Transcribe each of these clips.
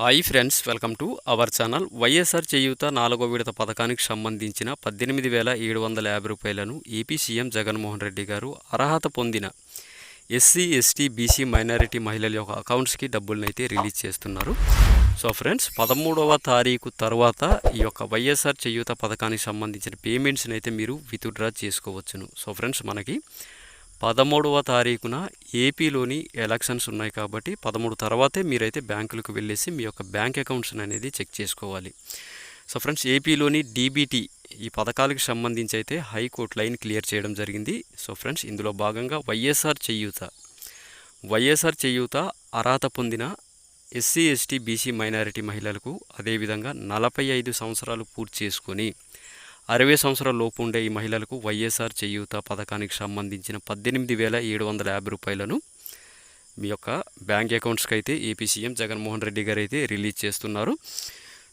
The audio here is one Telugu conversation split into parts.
Hi friends welcome to our channel. YSR Cheyutha నాలుగో విడత పథకానికి సంబంధించిన పద్దెనిమిది వేల ఏడు వందల యాభై రూపాయలను ఏపీ సీఎం జగన్మోహన్ రెడ్డి గారు అర్హత పొందిన ఎస్సీ ఎస్టీ బీసీ మైనారిటీ మహిళల యొక్క అకౌంట్స్కి డబ్బులనైతే అయితే రిలీజ్ చేస్తున్నారు. సో ఫ్రెండ్స్ పదమూడవ తారీఖు తర్వాత ఈ యొక్క వైఎస్ఆర్ చేయూత పథకానికి సంబంధించిన పేమెంట్స్ని అయితే మీరు విత్డ్రా చేసుకోవచ్చును. సో ఫ్రెండ్స్ మనకి పదమూడవ తారీఖున ఏపీలోని ఎలక్షన్స్ ఉన్నాయి కాబట్టి పదమూడు తర్వాతే మీరైతే బ్యాంకులకు వెళ్ళేసి మీ యొక్క బ్యాంక్ అకౌంట్స్ అనేది చెక్ చేసుకోవాలి. సో ఫ్రెండ్స్ ఏపీలోని డీబీటీ ఈ పథకాలకు సంబంధించి అయితే హైకోర్టు లైన్ క్లియర్ చేయడం జరిగింది. సో ఫ్రెండ్స్ ఇందులో భాగంగా వైఎస్ఆర్ చేయూత. వైఎస్ఆర్ చేయూత అర్హత పొందిన ఎస్సీ ఎస్టీ బీసీ మైనారిటీ మహిళలకు అదేవిధంగా నలభై ఐదు సంవత్సరాలు పూర్తి చేసుకొని అరవై సంవత్సరాల లోపు ఉండే ఈ మహిళలకు వైఎస్ఆర్ చేయూత పథకానికి సంబంధించిన పద్దెనిమిది వేల ఏడు వందల యాభై రూపాయలను మీ యొక్క బ్యాంక్ అకౌంట్స్కి అయితే ఏపీ సీఎం జగన్మోహన్ రెడ్డి గారు అయితే రిలీజ్ చేస్తున్నారు.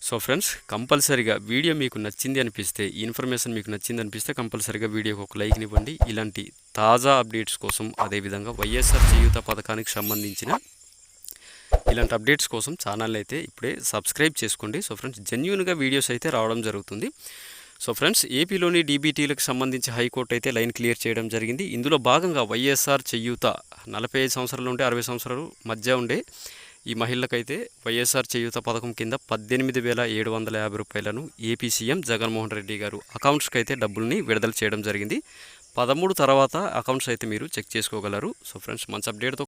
సో ఫ్రెండ్స్ కంపల్సరీగా వీడియో మీకు నచ్చింది అనిపిస్తే ఈ ఇన్ఫర్మేషన్ మీకు నచ్చింది అనిపిస్తే కంపల్సరీగా వీడియోకి ఒక లైక్ ఇవ్వండి. ఇలాంటి తాజా అప్డేట్స్ కోసం అదేవిధంగా వైఎస్ఆర్ చేయూత పథకానికి సంబంధించిన ఇలాంటి అప్డేట్స్ కోసం ఛానల్ అయితే ఇప్పుడే సబ్స్క్రైబ్ చేసుకోండి. సో ఫ్రెండ్స్ జెన్యున్గా వీడియోస్ అయితే రావడం జరుగుతుంది. సో ఫ్రెండ్స్ ఏపీలోని డీబీటీలకు సంబంధించి హైకోర్టు అయితే లైన్ క్లియర్ చేయడం జరిగింది. ఇందులో భాగంగా వైఎస్ఆర్ చేయూత నలభై ఐదు సంవత్సరాలు ఉంటే అరవై సంవత్సరాలు మధ్య ఉండే ఈ మహిళలకైతే వైఎస్ఆర్ చేయూత పథకం కింద పద్దెనిమిది వేల ఏడు వందల యాభై రూపాయలను ఏపీ సీఎం జగన్మోహన్ రెడ్డి గారు అకౌంట్స్కి అయితే డబ్బుల్ని విడుదల చేయడం జరిగింది. పదమూడు తర్వాత అకౌంట్స్ అయితే మీరు చెక్ చేసుకోగలరు. సో ఫ్రెండ్స్ మంచి అప్డేట్తో